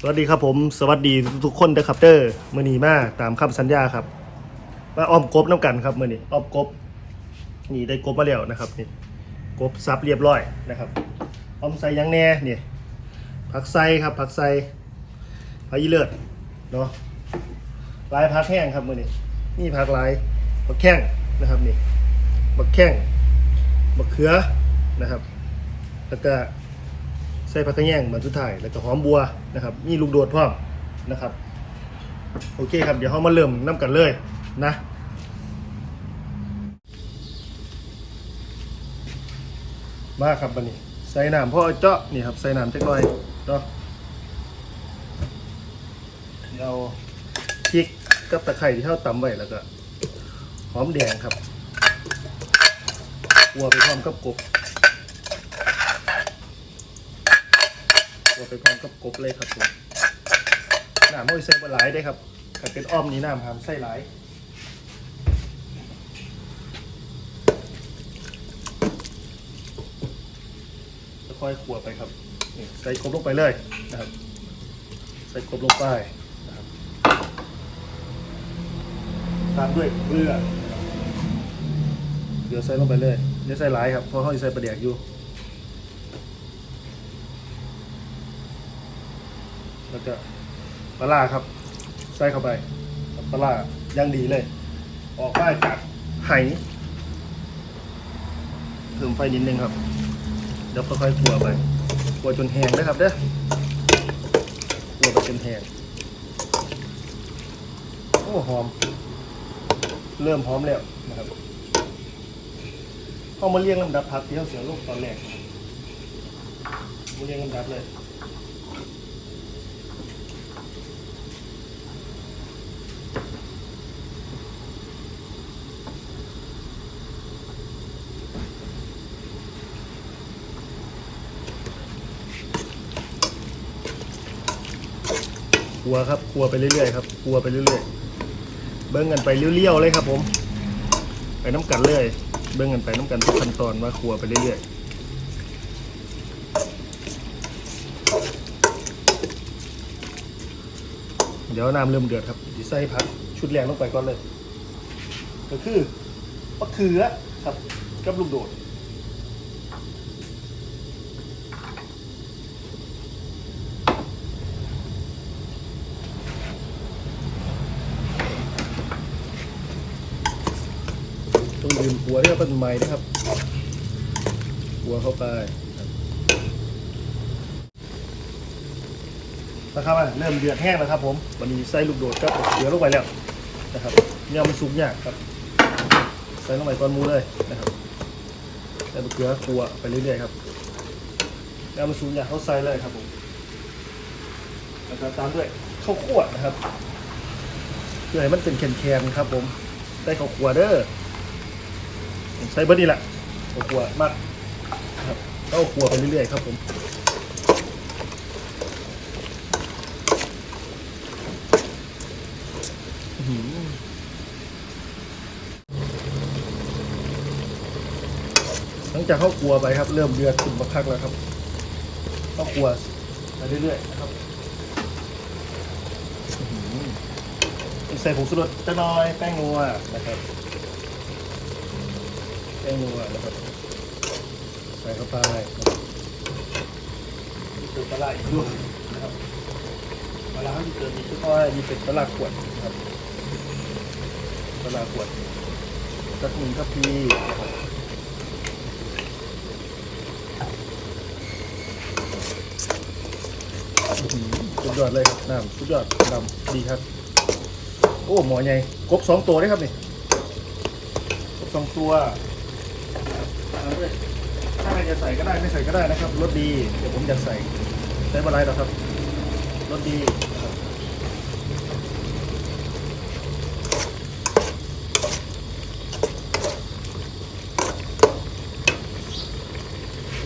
สวัสดีครับผมสวัสดีทุกคนเด้อครับเด้อมื่อนี้มาตามคำสัญญาครับมาอ้อมกบน้ำกันครับมื่อนี้อ้อมกบนี่ได้กบมาแล้วนะครับนี่กบซับเรียบร้อยนะครับอ้อมใส่ยังแน่เนี่ยผักไซครับผักไซผักยีเลือดเนาะลายผักแห้งครับมื่อนี้นี่ผักลายผักแข้งนะครับนี่บักแข้งบักเขือนะครับแล้วก็ ใส่ผักกระแยงมันสุดท้ายแล้วก็หอมบัวนะครับมีลูกโดดพร้อมนะครับ โอเคครับ เดี๋ยวเรามาเริ่มน้ำกันเลยนะมาครับบันนี้ใส่น้ำพ่อเจาะนี่ครับใส่น้ำเล็กน้อยเนาะเอาพริกกับตะไคร้ที่เท่าตำไว้แล้วก็หอมแดงครับวัวไปพร้อมกับกบ ตัว ไปพร้อมกับกบเลยครับผมน้ำไม่ใส่บะหลายได้ครับถ้าเป็นอ้อมนี่น้ำหามใส่หลายค่อยขัวไปครับนี่ใส่กบลงไปเลยนะครับ ใส่กบลงไปนะครับตามด้วยเกลือนะครับเกลือใส่ลงไปเลยอย่าใส่หลายครับเพราะเขาจะใส่ปลาแดกอยู่ แล้วก็ปลาร้าครับ ใส่เข้าไปปลาร้าย่างดีเลย ออกมาจากไหเพิ่มไฟนิดนึงครับ เดี๋ยวค่อยๆคั่วไปคั่วจนแห้งนะครับเด้อคั่วไปจนแห้งโอ้หอม เริ่มหอมแล้วนะครับเข้ามาเรียงลำดับผักที่เขาเสียลูกตอนแรกมาเรียงลำดับเลย ครัวครับครัวไปเรื่อยๆครับครัวไปเรื่อยๆ เบิ้งกันไปเลี้ยวๆเลยครับ ผม ไปน้ำกันเลย เบิ้งกันไปน้ำกันทุกขั้นตอนว่าครัวไปเรื่อยๆเดี๋ยวน้ำเริ่มเดือดครับดิใส่ผักชุดแรกลงไปก่อนเลย ก็คือมะเขือครับกับลูกโดด ต้องยืนหัวที่เป็นไม้นะครับ หัวเข้าไปนะครับอะเริ่มเดือดแห้งแล้วครับ ผมวันนี้ใส่ลูกโดดกับเกลือดลงไปแล้วนะครับเนี่ยมันสุกยากครับ ใส่ลงไปก้อนมูเลยนะครับใส่เกลือครัวไปเรื่อยๆครับเนี่ยมันสุกยากเขาใส่เลยครับผมแล้วก็ตามด้วยข้าวคั่วนะครับเพื่อให้มันเป็นแข็งๆครับ ผมได้ข้าวคั่วเด้อ ใช้เบอร์นี่แหละเอาขัวมากครับก็ขัวไปเรื่อยๆครับผมหลังจากเข้าครัวไปครับ เริ่มเดือดขึ้นมาคักแล้วครับเข้าครัวไปเรื่อยๆนะครับใส่ผงชูรสจะน้อยแป้งนัวนะครับ งนัวนะครับใส่เข้าไปมีตัวปลาอีกด้วยนะครับปลาร้าที่เกิดมีก็ค่อยมีเป็นปลาขวดนะครับปลาขวดสักหนึ่งทัพพีนะครับอื้อหือสุดยอดเลยครับน้ำสุดยอดดำดีครับ โอ้หมอใหญ่ครบสองตัวได้ครับนี่ครบสองตัว เอาด้วยถ้าใครจะใส่ก็ได้ไม่ใส่ก็ได้นะครับรสดีเดี๋ยวผมจะใส่ใช้บะไรหรอกครับรสดีนะครับ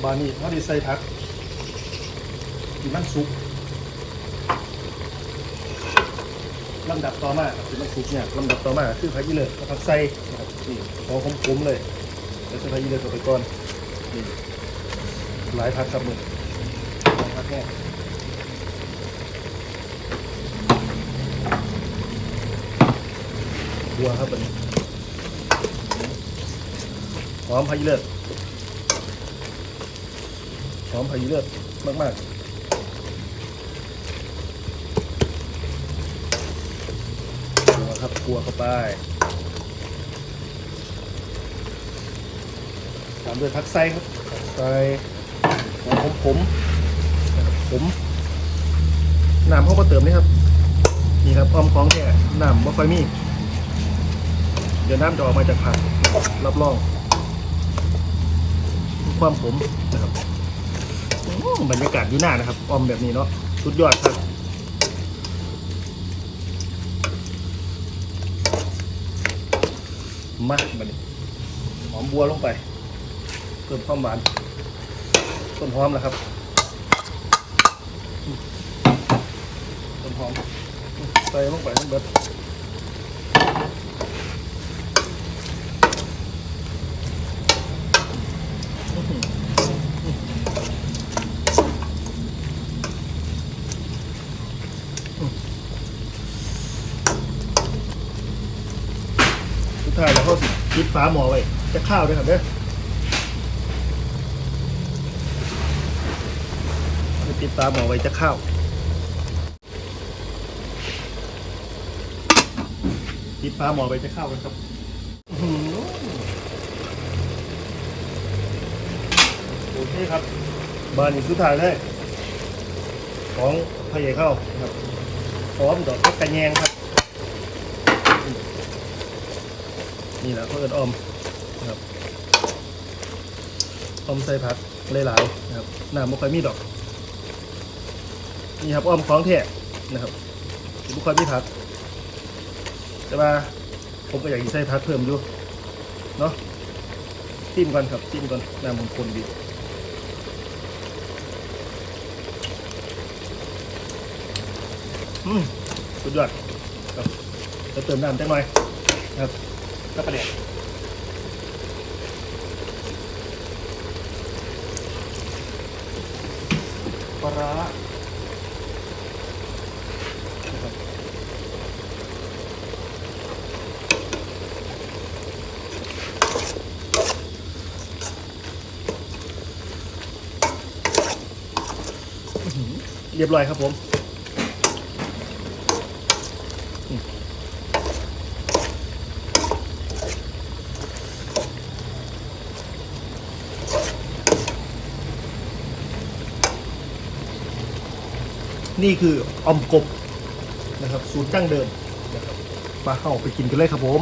บานี่ถ้าดีใส่ผักที่มันสุกลำดับต่อมาครับที่มันสุกเนี่ยลำดับต่อมาคือผักยี่เลือกับผักไส้นะครับนี่พอคมๆเลย แล้วจะพายเรือตัวไปก่อนนี่หลายพันกับหมื่นหลายพันแน่บัวครับเป็นหอมพายเรือหอมพายเรือมากมาๆัวครับกลัวเข้าไป ตามด้วยผักไส้ครับผักไส้หอมขมๆนะครับขมน้ำเขาก็เติมนี่ครับ นี่ครับออมของแท้น้ำไม่ค่อยมี เดี๋ยวน้ำจะออกมาจากผักรับรอง ความขมนะครับบรรยากาศอยู่หน้านะครับออมแบบนี้เนาะสุดยอดครับมาบันนี้หอมบัวลงไป พิ่มความหวานต้นหอมนะครับต้นหอมใส่ลงไปทั้งเบิดสุดท้ายเราก็ปิดฝาหม้อไว้จะข้าวด้วยครับเด้อ จะปิดฝาหม้อไว้จะเข้าวปิดฝาหม้อไว้จะเข้าวกันครับโอเคครับบานนี้สุดท้ายเลยของพะเยเข้าครับพร้อมดอกกระแยงครับ นี่แหละเขาเอินออมครับออมใส่ผักหลายๆนะครับน้ำไม่ค่อยมีดอก นี่ครับออมของแท้นะครับไม่ค่อยมีผัก แต่ว่าผมก็อยากใส่ผักเพิ่มอยู่เนาะจิ้มก่อนครับจิ้มก่อนน้ำมันคนดีอืมสุดยอดครับจะเติมน้ำจังหน่อยครับแล้วก็เด็ดปลาร้าอื้อหือเรียบร้อยครับผมนี่คืออมกบนะครับ สูตรดั้งเดิมนะครับมาเข้าไปกินกันเลยครับผม